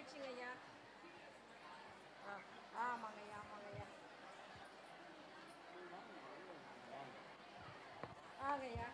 மகிழ்ச்சிங்க ஐயா ஆ ஆமாங்க ஐயா ஆமாங்க ஐயா ஆங்க ஐயா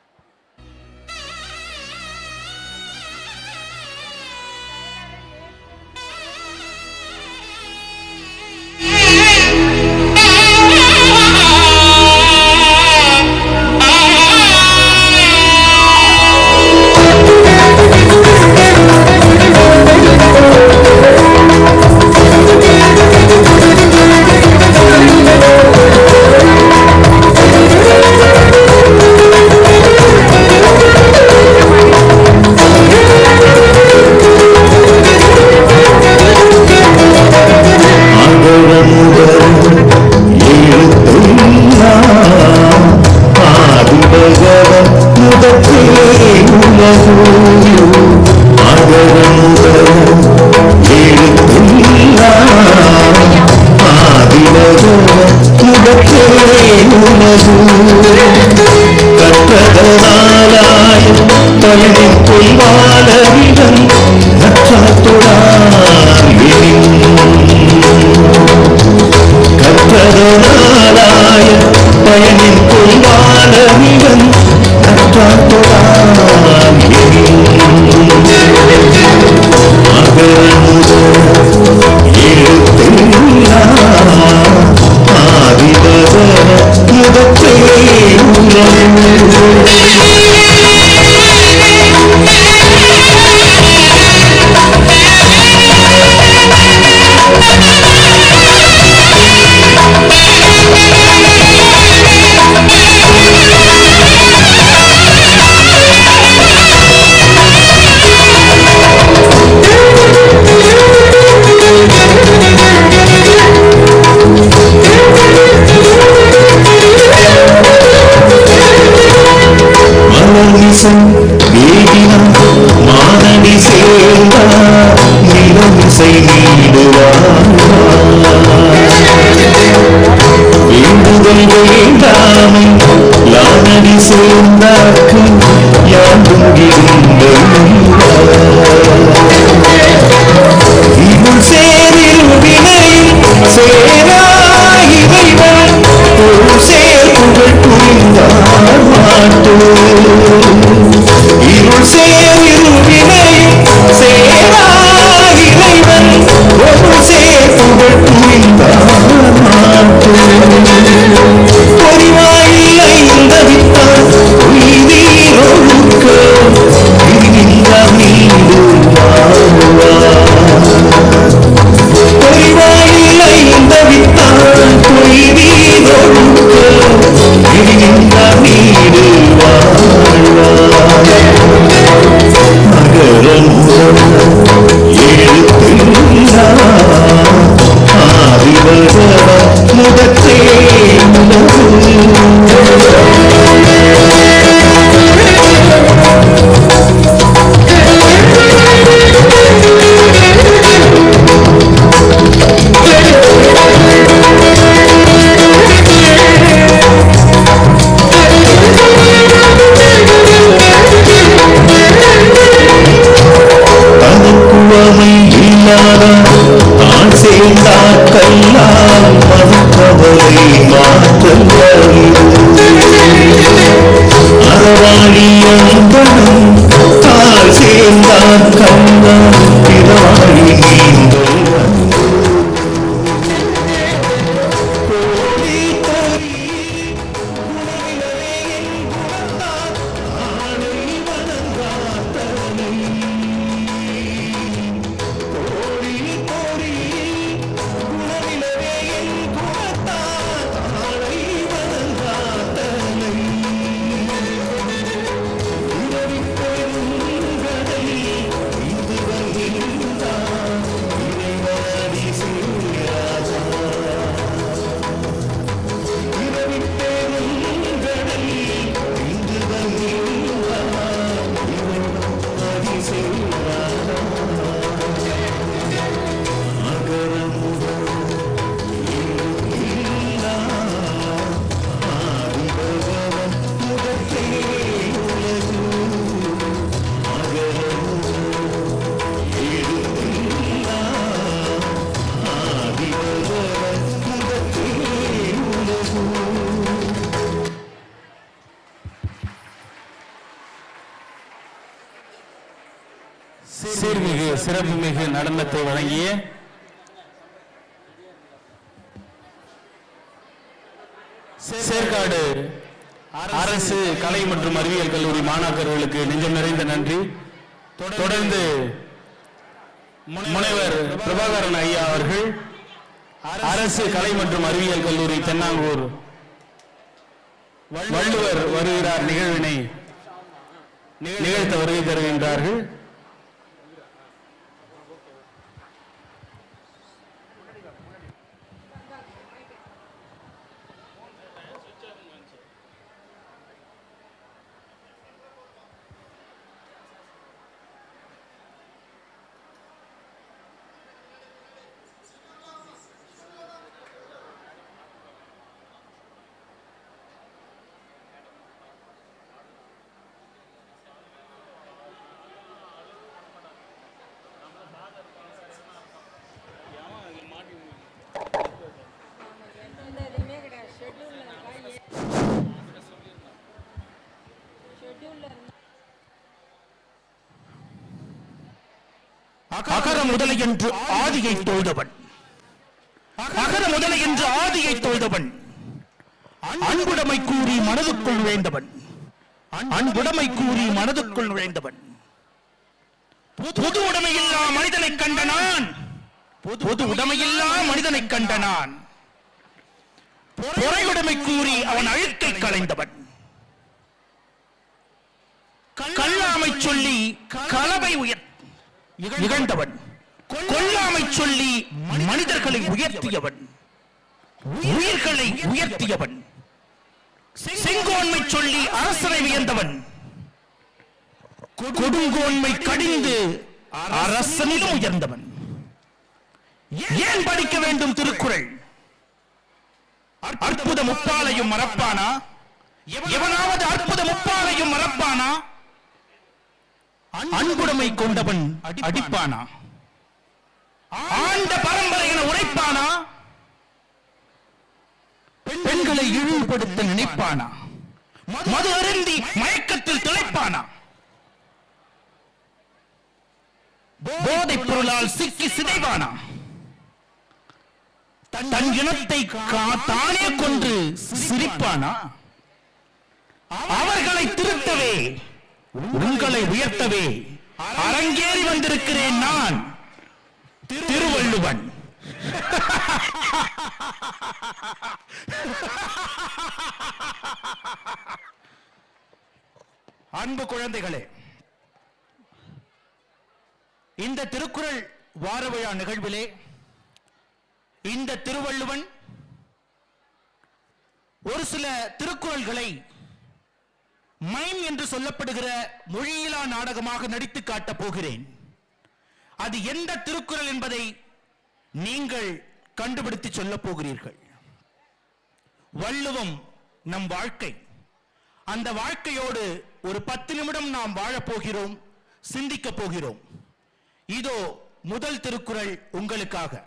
കൊള്ളാ மலமிசம் வேகினம் மானடி சேர்ந்தா நிலமிசை நீடுவார் வேண்டுதல் வேண்டாமை லானடி சேர்ந்த நடனத்தை வழங்கிய சேர்க்காடு அரசு கலை மற்றும் அறிவியல் கல்லூரி மாணாக்கர்களுக்கு நெஞ்சம் நிறைந்த நன்றி. தொடர்ந்து முனைவர் பிரபாகரன் ஐயா அவர்கள் அரசு கலை மற்றும் அறிவியல் கல்லூரி தென்னாங்கூர் வள்ளுவர் வருகிறார் நிகழ்வினை நிகழ்த்த வருகை தருகின்றார்கள். அகர முதலை என்று ஆதியை தொழுதவன். அகர முதலை என்று ஆதியை தொழுதவன். அன்புடைமை கூறி மனதுக்குள் நுழைந்தவன் அன்புடைமை கூறி மனதுக்குள் நுழைந்தவன் பொது உடைமையில்லா மனிதனை கண்ட நான். பொது உடைமையில்லா மனிதனை கண்ட நான். பொறையுடைமை கூறி அவன் அழுக்கை களைந்தவன் கல்லாமை சொல்லி களவை உயர் இகழ்ந்தவன். கொல்லாமை சொல்லி மனிதர்களை உயர்த்தியவன். உயிர்களை உயர்த்தியவன். செங்கோன்மை சொல்லி அரசனை வியந்தவன் கொடுங்கோன்மை கடிந்து அரசனிலும் உயர்ந்தவன். ஏன் படிக்க வேண்டும் திருக்குறள்? அற்புத முப்பாலையும் மறப்பானா? எவனாவது அற்புத முப்பாலையும் மறப்பானா? அன்புடைமை கொண்டவன் அடிப்பானா? ஆண்ட பரம்பரை என உரைப்பானா பெண்களை இழிவுபடுத்த நினைப்பானா? மது அருந்தி மயக்கத்தில் திளைப்பானா? போதைப் பொருளால் சிக்கி சிதைவானா? தன் இனத்தை தானே கொன்று சிரிப்பானா? அவர்களை திருத்தவே உங்களை உயர்த்தவே அரங்கேறி வந்திருக்கிறேன் நான். திருவள்ளுவன். அன்பு குழந்தைகளே இந்த திருக்குறள் வார விழா நிகழ்விலே இந்த திருவள்ளுவன் ஒரு சில திருக்குறள்களை மைம் என்று சொல்லப்படுகிற மொழியிலா நாடகமாக நடித்து காட்டப் போகிறேன். அது எந்த திருக்குறள் என்பதை நீங்கள் கண்டுபிடித்து சொல்லப் போகிறீர்கள். வள்ளுவம் நம் வாழ்க்கை. அந்த வாழ்க்கையோடு ஒரு பத்து நிமிடம் நாம் வாழப் போகிறோம் சிந்திக்கப் போகிறோம். இதோ முதல் திருக்குறள் உங்களுக்காக.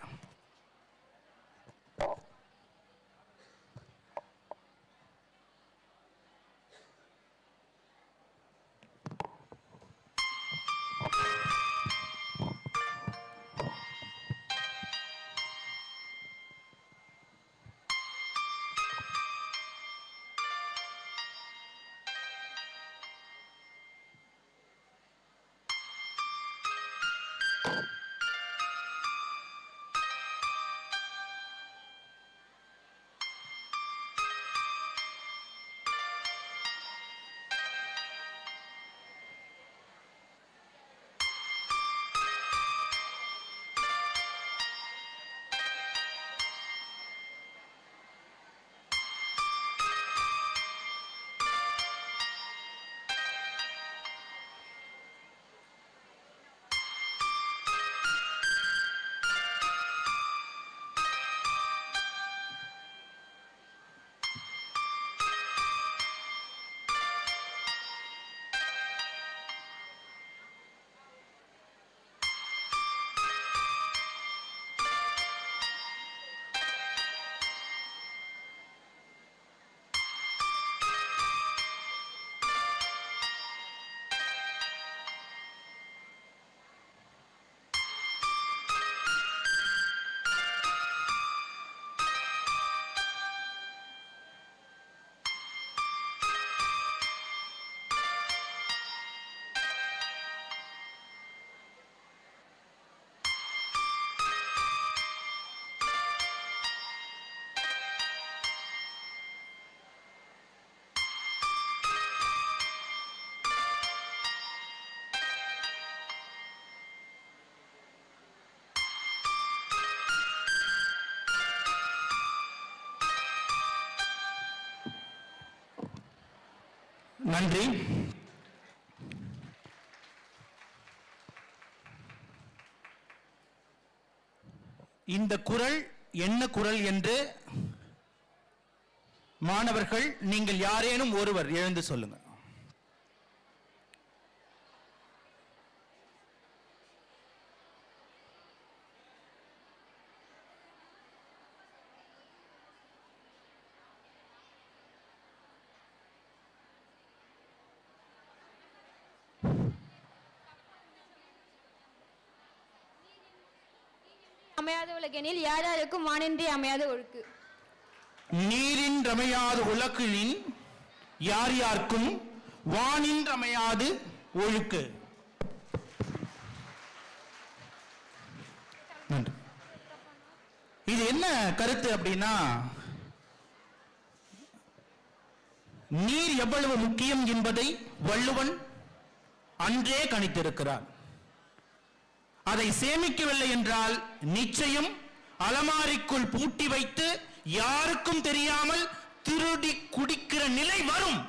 நன்றி. இந்த குரல் என்ன குரல் என்று மாணவர்கள் நீங்கள் யாரேனும் ஒருவர் எழுந்து சொல்லுங்க அமையாத உலகெனில் யாராருக்கும் வானின்றி அமையாத ஒழுக்கு. நீரின் ரமையாது உலகினின் யார் யார்க்கும் வானின் ரமையாது ஒழுக்கு. நன்றி. இது என்ன கருத்து அப்படின்னா நீர் எவ்வளவு முக்கியம் என்பதை வள்ளுவன் அன்றே கணித்திருக்கிறார். அதை சேமிக்கவில்லை என்றால் நிச்சயம் அலமாரிக்குள் பூட்டி வைத்து யாருக்கும் தெரியாமல் திருடி குடிக்கிற நிலை வரும்.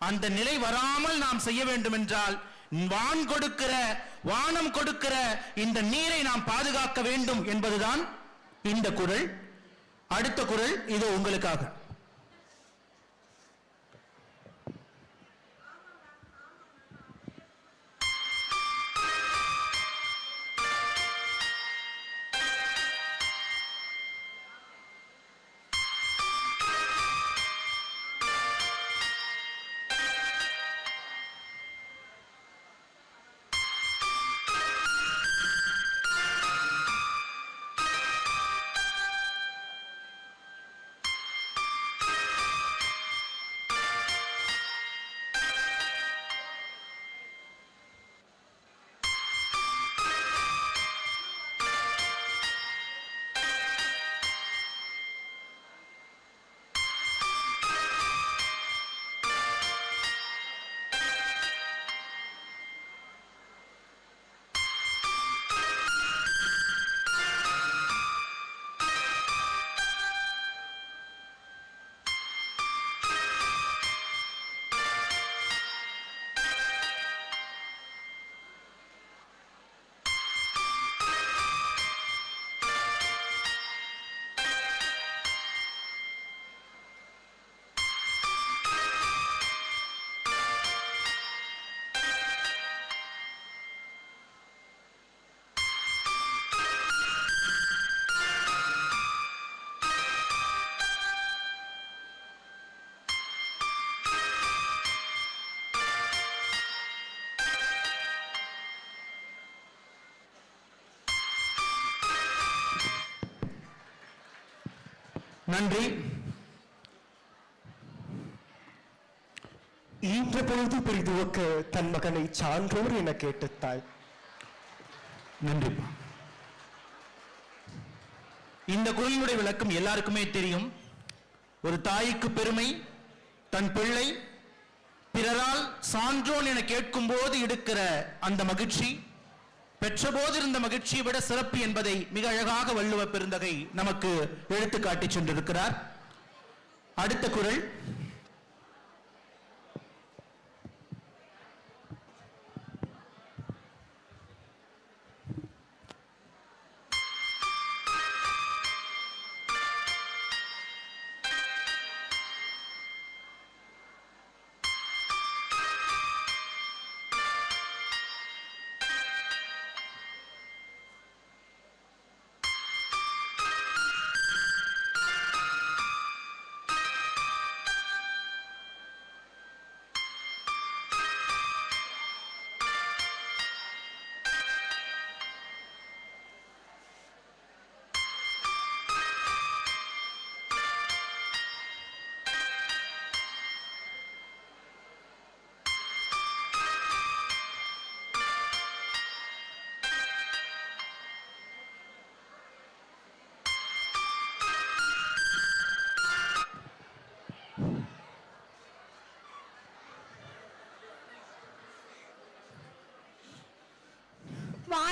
அந்த நிலை வராமல் நாம் செய்ய வேண்டும் என்றால் வான் கொடுக்கிற வானம் கொடுக்கிற இந்த நீரை நாம் பாதுகாக்க வேண்டும் என்பதுதான் இந்த குரல். அடுத்த குரல் இது உங்களுக்காக. நன்றி. ஈன்ற பொழுது பிரிதுவக்க தன் மகனை சான்றோர் என கேட்ட தாய் நன்றிப்பா இந்த குரலினுடைய விளக்கம் எல்லாருக்குமே தெரியும். ஒரு தாய்க்கு பெருமை தன் பிள்ளை பிறரால் சான்றோன் என கேட்கும் போது எடுக்கிற அந்த மகிழ்ச்சி. பெற்றபோது இருந்த மகிழ்ச்சியை விட சிறப்பு என்பதை மிக அழகாக வள்ளுவ பெருந்தகை நமக்கு எடுத்துக்காட்டி சென்றிருக்கிறார். அடுத்த குரல்.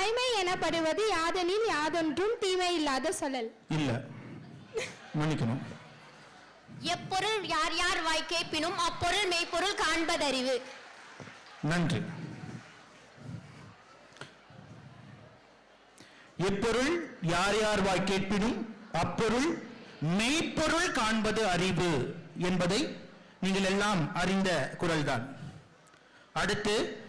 வாய்மை எனப்படுவது யாதெனில் யாதொன்றும் தீமை இல்லாத சொல்லல். இல்ல. மன்னிக்கணும். எப்பொருள் யார் யார் வாய் கேட்பினும் அப்பொருள் மெய்ப்பொருள் காண்பதறிவு. நன்றி. எப்பொருள் யார் யார் வாய் கேட்பினும் அப்பொருள் மெய்ப்பொருள் காண்பது அறிவு என்பதை நீங்கள் எல்லாம் அறிந்த குரல்தான். அடுத்து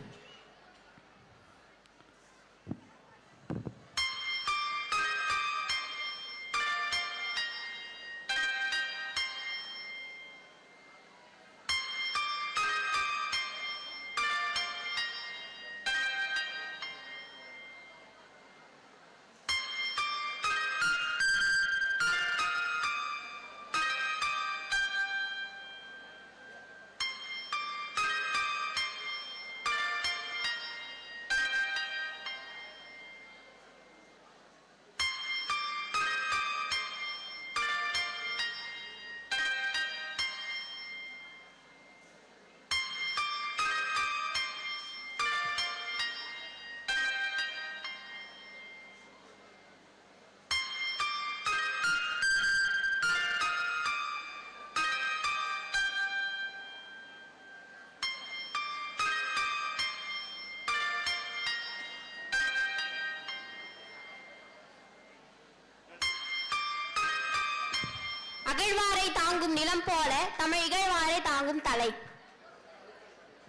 அகழ்வாரை தாங்கும் நிலம் போல தமிழ் இகழ்வாரை தாங்கும் தலை.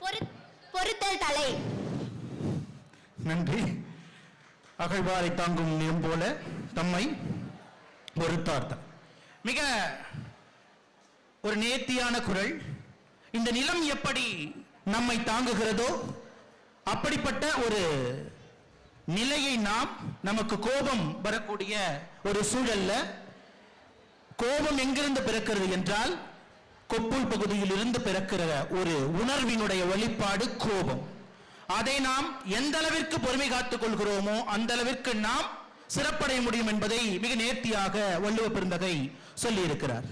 பொறு- பொறுத்தல் தலை. நன்றி. அகழ்வாரை தாங்கும் நிலம் போல தம்மை பொறுத்தார்த்தம் மிக ஒரு நேர்த்தியான குரல். இந்த நிலம் எப்படி நம்மை தாங்குகிறதோ அப்படிப்பட்ட ஒரு நிலையை நாம் நமக்கு கோபம் வரக்கூடிய ஒரு சூழல்ல கோபம் எங்கிருந்து பிறக்கிறது என்றால் கொப்புள் பகுதியில் இருந்து பிறக்கிற ஒரு உணர்வினுடைய வெளிப்பாடு கோபம். அதை நாம் எந்த அளவிற்கு பொறுமை காத்துக் கொள்கிறோமோ அந்த அளவிற்கு நாம் சிறப்படைய முடியும் என்பதை மிக நேர்த்தியாக வள்ளுவ பெருந்தகை சொல்லியிருக்கிறார்.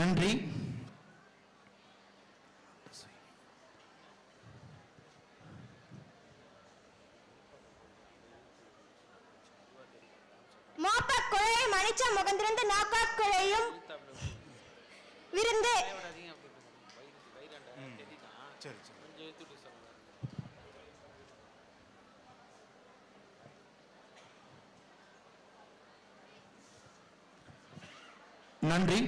நன்றி. மோப்பக் குழையை மணிச்ச முகந்திருந்து நாப்பாக் குழையும் விருந்து. நன்றி.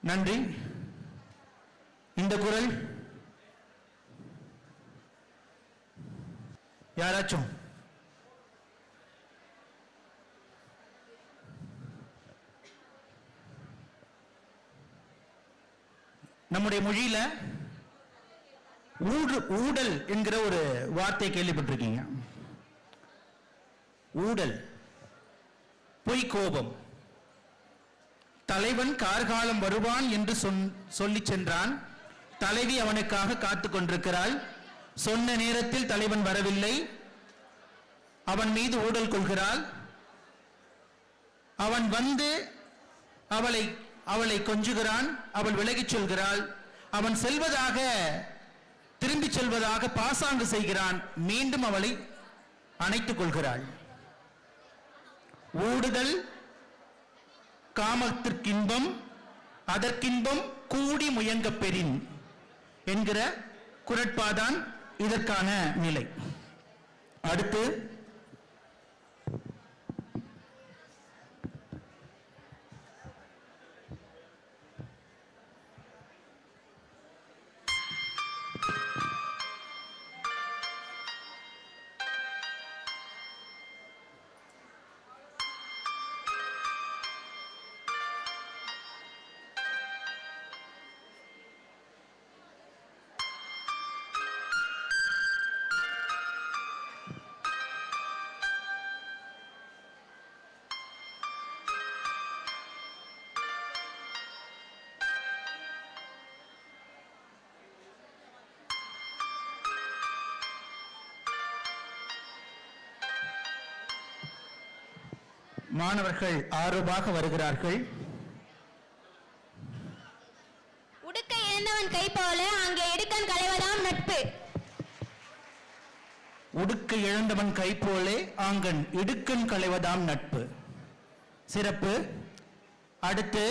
நன்றி. இந்த குரல் யாராச்சும்? நம்முடைய மொழியில ஊடு ஊடல் என்கிற ஒரு வார்த்தை கேள்விப்பட்டிருக்கீங்க. ஊடல். பொய் கோபம். தலைவன் கார்காலம் வருவான் என்று சொன்- சென்றான். தலைவி அவனுக்காக காத்துக் கொண்டிருக்கிறாள். சொன்ன நேரத்தில் தலைவன் வரவில்லை. அவன் மீது ஊடல் கொள்கிறாள். அவன் வந்து அவளை அவளை கொஞ்சுகிறான். அவள் விலகிச் சொல்கிறாள். அவன் செல்வதாக திரும்பிச் செல்வதாக பாசாங்கு செய்கிறான். மீண்டும் அவளை அணைத்துக் கொள்கிறாள். ஊடுதல் காமத்திற்கின்பம் அதற்கின்பம் கூடி முயங்கப் பெறின் என்கிற குரட்பாதான் இதற்கான நிலை. அடுத்து மாணவர்கள் ஆர்வமாக வருகிறார்கள். உடுக்க இழந்தவன் கை போல அங்கே எடுக்கன் களைவதாம் நட்பு. உடுக்க இழந்தவன் கை போலே ஆங்கன் இடுக்கண் களைவதாம் நட்பு. சிறப்பு. அடுத்து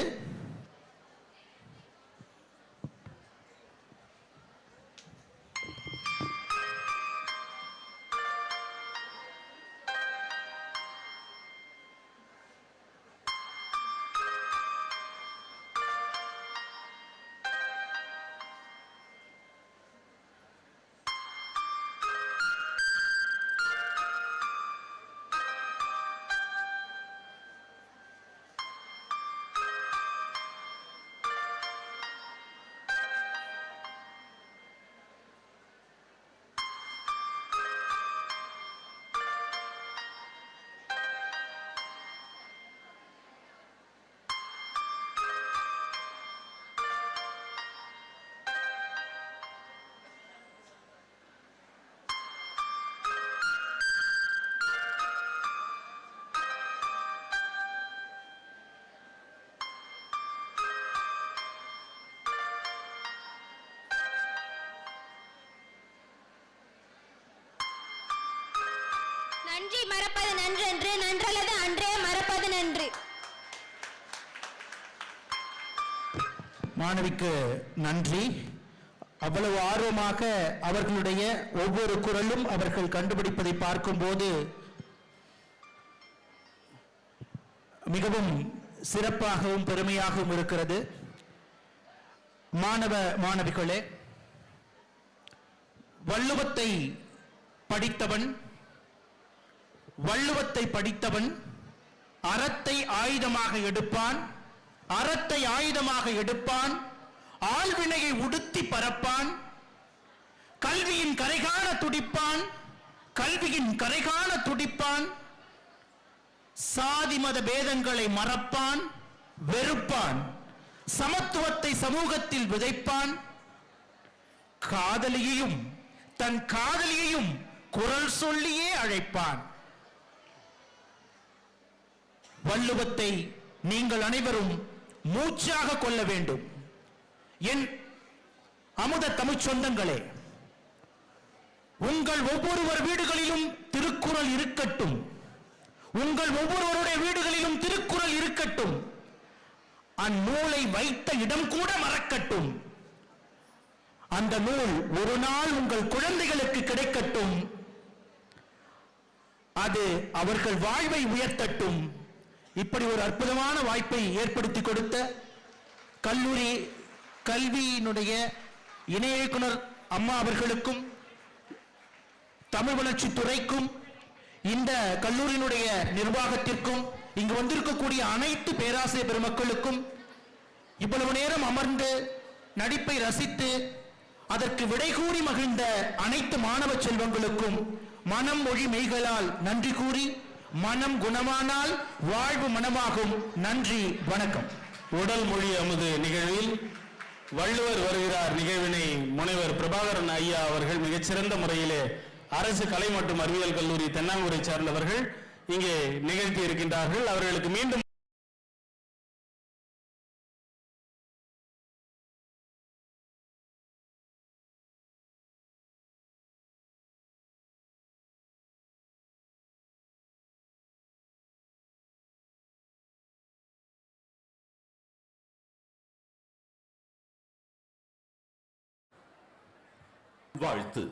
மாணவிக்கு நன்றி. அவ்வளவு ஆர்வமாக அவர்களுடைய ஒவ்வொரு குரலும் அவர்கள் கண்டுபிடிப்பதை பார்க்கும்போது மிகவும் சிறப்பாகவும் பெருமையாகவும் இருக்கிறது. மாணவ மாணவிகளே வள்ளுவத்தை படித்தவன் வள்ளுவத்தை படித்தவன் அறத்தை ஆயுதமாக எடுப்பான் அறத்தை ஆயுதமாக எடுப்பான் ஆழ்வினையை உடுத்தி பரப்பான் கல்வியின் கரைகாண துடிப்பான் கல்வியின் கரைகாண துடிப்பான் சாதி மத பேதங்களை மறப்பான் வெறுப்பான் சமத்துவத்தை சமூகத்தில் விதைப்பான் காதலியையும் தன் காதலியையும் குரல் சொல்லியே அழைப்பான். வள்ளுவத்தை நீங்கள் அனைவரும் மூச்சாக கொள்ள வேண்டும். என் அமுத தமிழ்ச் சொந்தங்களே உங்கள் ஒவ்வொருவர் வீடுகளிலும் திருக்குறள் இருக்கட்டும். உங்கள் ஒவ்வொருவருடைய வீடுகளிலும் திருக்குறள் இருக்கட்டும். அந்நூலை வைத்த இடம் கூட மறக்கட்டும். அந்த நூல் ஒரு நாள் உங்கள் குழந்தைகளுக்கு கிடைக்கட்டும். அது அவர்கள் வாழ்வை உயர்த்தட்டும். இப்படி ஒரு அற்புதமான வாய்ப்பை ஏற்படுத்தி கொடுத்த கல்லூரி கல்வியினுடைய இணை இயக்குனர் அம்மா அவர்களுக்கும் தமிழ் வளர்ச்சி துறைக்கும் இந்த கல்லூரியினுடைய நிர்வாகத்திற்கும் இங்கு வந்திருக்கக்கூடிய அனைத்து பேராசிரியர் பெருமக்களுக்கும் இவ்வளவு நேரம் அமர்ந்து நடிப்பை ரசித்து அதற்கு விடை கூறி மகிழ்ந்த அனைத்து மாணவ செல்வங்களுக்கும் மனம் மொழி மெய்களால் நன்றி கூறி மனம் குணமானால் வாழ்வு மனமாகும். நன்றி வணக்கம். உடல் மொழி அமுது நிகழ்வில் வள்ளுவர் வருகிறார் நிகழ்வினை முனைவர் பிரபாகரன் ஐயா அவர்கள் மிகச்சிறந்த முறையிலே அரசு கலை மற்றும் அறிவியல் கல்லூரி தென்னாங்கூரை சார்ந்தவர்கள் இங்கே நிகழ்த்தி இருக்கின்றார்கள். அவர்களுக்கு மீண்டும் வாழ்த்து.